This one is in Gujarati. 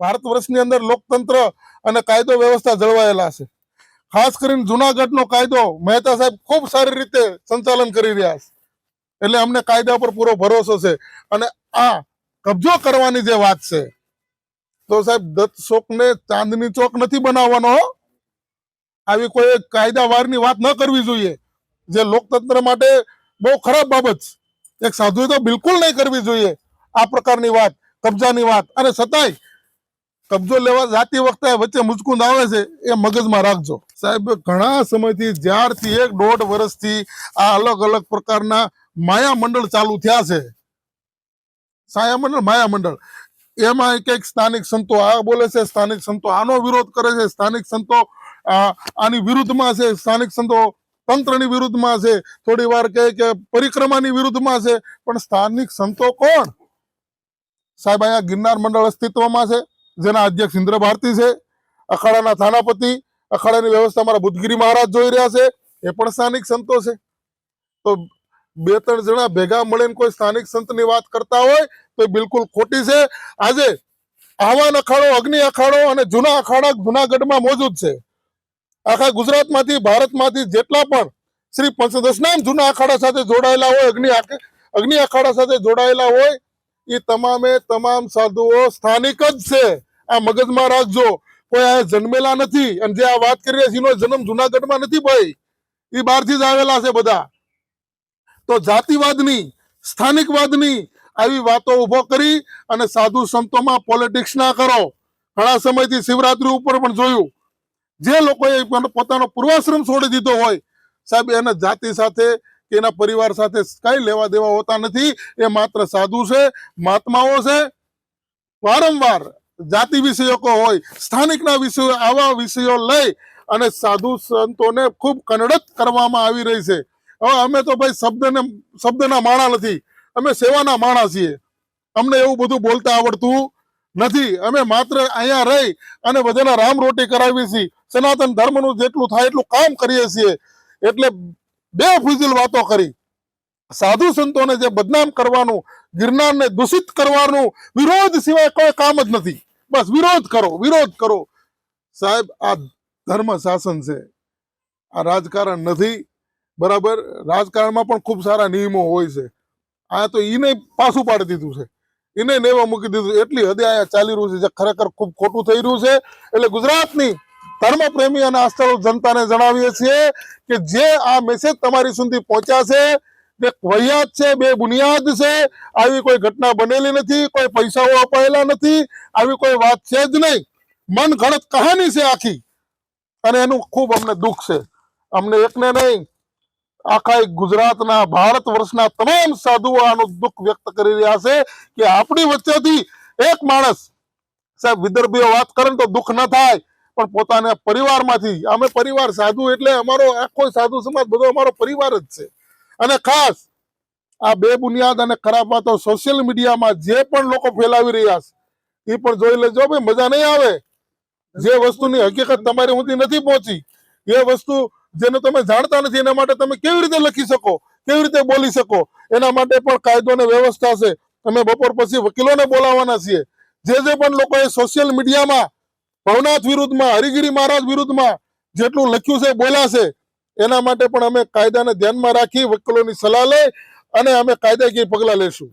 ભારત વર્ષની અંદર લોકતંત્ર અને કાયદો વ્યવસ્થા જળવાયેલા છે. ખાસ કરીને જુનાગઢનો કાયદો મહેતા સાહેબ ખૂબ સારી રીતે સંચાલન કરી રહ્યા છે. એટલે અમને કાયદા પર પૂરો ભરોસો છે. અને આ કબજો કરવાની જે વાત છે, તો સાહેબ દત્ત ચોકને ચાંદની ચોક નથી બનાવવાનો આવી કોઈ કાયદાવારની વાત ન કરવી જોઈએ. જે લોકતંત્ર માટે બહુ ખરાબ બાબત એક સાધુએ તો બિલકુલ નહીં કરવી જોઈએ. આ પ્રકારની વાત, કબજાની વાત. અને છતાંય કબજો લેવા જાતી વખતે વચ્ચે મુચકુંદ આવે છે, એ મગજમાં રાખજો. સાહેબ, ઘણા સમયથી, જ્યારથી એક દોઢ વર્ષથી આ અલગ અલગ પ્રકારના માયા મંડળ ચાલુ થયા છે. સાયા મંડળ, માયા મંડળ. એમાં કંઈક સ્થાનિક સંતો આ બોલે છે, સ્થાનિક સંતો આનો વિરોધ કરે છે, સ્થાનિક સંતો આની વિરુદ્ધમાં છે, સ્થાનિક સંતો તંત્રની વિરુદ્ધમાં છે. થોડી વાર કહે કે પરિક્રમાની વિરુદ્ધમાં છે, પણ સ્થાનિક સંતો કોણ? સાહેબ, અહીંયા ગિરનાર મંડળ અસ્તિત્વમાં છે. જેના અધ્યક્ષ ઇન્દ્ર ભારતી છે, અખાડાના થાનાપતિ અખાડાની વ્યવસ્થા મારા બુદ્ધગીરી મહારાજ જોઈ રહ્યા છે, એ પણ સ્થાનિક સંતો છે. તો બે ત્રણ જણા ભેગા મળીને કોઈ સ્થાનિક સંતની વાત કરતા હોય, તો એ બિલકુલ ખોટી છે. આજે આહવાન અખાડો અગ્નિ અખાડો અને જૂના અખાડા જુનાગઢમાં મોજૂદ છે. આખા ગુજરાતમાંથી, ભારતમાંથી જેટલા પણ શ્રી પંચદશનામ જૂના અખાડા સાથે જોડાયેલા હોય, અગ્નિ અગ્નિ અખાડા સાથે જોડાયેલા હોય, એ તમામે તમામ સાધુઓ સ્થાનિક જ છે. આ મગજમાં રાખજો. કોઈ આ જન્મેલા નથી અને જે આ વાત કરી રહ્યા છે જન્મ જુનાગઢમાં નથી ભાઈ. એ બહારથી જ આવેલા છે બધા. તો જાતિવાદની, સ્થાનિકવાદની આવી વાતો ઊભો કરી અને સાધુ સંતોમાં પોલિટિક્સ ના કરો. ઘણા સમયથી શિવરાત્રી ઉપર પણ જોયું. જે લોકોએ પોતાનો- પોતાનો પૂર્વાશ્રમ છોડી દીધો હોય, સાહેબ, એના જાતિ સાથે કે એના પરિવાર સાથે કઈ લેવા દેવા હોતા નથી. એ માત્ર સાધુ છે, મહાત્માઓ છે. વારંવાર જાતિ વિષયકો હોય, સ્થાનિકના વિષયો, આવા વિષયો લઈ અને સાધુ સંતોને ખૂબ કનડત કરવામાં આવી રહી છે. હવે અમે તો ભાઈ શબ્દને, શબ્દના માણા નથી. અમે સેવાના માણા છીએ. અમને એવું બધું બોલતા આવડતું નથી. અમે માત્ર અહીંયા રહી અને બધાના રામ રોટી કરાવી છીએ. સનાતન ધર્મનું જેટલું થાય એટલું કામ કરીએ છીએ. એટલે બે ફિઝિલ વાતો કરી. સાધુ સંતોને જે બદનામ કરવાનું, ગિરનારને દૂષિત કરવાનું વિરોધ સિવાય કોઈ કામ જ નથી. બસ વિરોધ કરો વિરોધ કરો. સાહેબ, આ ધર્મ શાસન છે. આ રાજકારણ નથી. બરાબર? રાજકારણમાં પણ ખૂબ સારા નિયમો હોય છે. આ તો એને પાછું પાડી દીધું છે. એને નેવા મૂકી દીધું એટલી હદે અહીંયા ચાલી રહ્યું છે જે ખરેખર ખૂબ ખોટું થઈ રહ્યું છે. એટલે ગુજરાતની ધર્મ પ્રેમી અને આસ્થાળુ જનતાને જણાવીએ છીએ કે જે આ મેસેજ તમારી સુધી પહોંચ્યા છે તે કવાયત છે, બે બુનિયાદ છે. આવી કોઈ ઘટના બનેલી નથી, કોઈ પૈસાઓ અપાયેલા નથી, આવી કોઈ વાત છે જ નહીં. મન ઘડત કહાની છે આખી. અને એનું ખૂબ અમને દુઃખ છે. અમને એકને નહીં, આખા ગુજરાતના, ભારત વર્ષના તમામ સાધુઓ આનું દુઃખ વ્યક્ત કરી રહ્યા છે કે આપણી વચ્ચેથી એક માણસ, સાહેબ, વિદર્ભીઓ વાત કરે તો દુઃખ ન થાય, પણ પોતાના પરિવારમાંથી, અમે પરિવાર સાધુ એટલે અમારો આખો સાધુ સમાજ, બધો અમારો પરિવાર જ છે. અને ખાસ આ બે બુનિયાદ અને ખરાબ વાતો સોશિયલ મીડિયામાં જે પણ લોકો ફેલાવી રહ્યા છે, એ પણ જોઈ લેજો ભાઈ, મજા નહીં આવે. જે વસ્તુની હકીકત તમારી સુધી નથી પહોંચી, એ વસ્તુ જેને તમે જાણતા નથી, એના માટે તમે કેવી રીતે લખી શકો, કેવી રીતે બોલી શકો, એના માટે પણ કાયદો અને વ્યવસ્થા છે. અમે બપોર પછી વકીલોને બોલાવવાના છીએ. જે જે પણ લોકોએ સોશિયલ મીડિયામાં ભવનાથ વિરુદ્ધમાં, હરિગીરી મહારાજ વિરુદ્ધમાં જેટલું લખ્યું છે, બોલ્યા છે એના માટે પણ અમે કાયદાને ધ્યાનમાં રાખી વકીલોની સલાહ લઈ અને અમે કાયદાકીય પગલાં લેશું.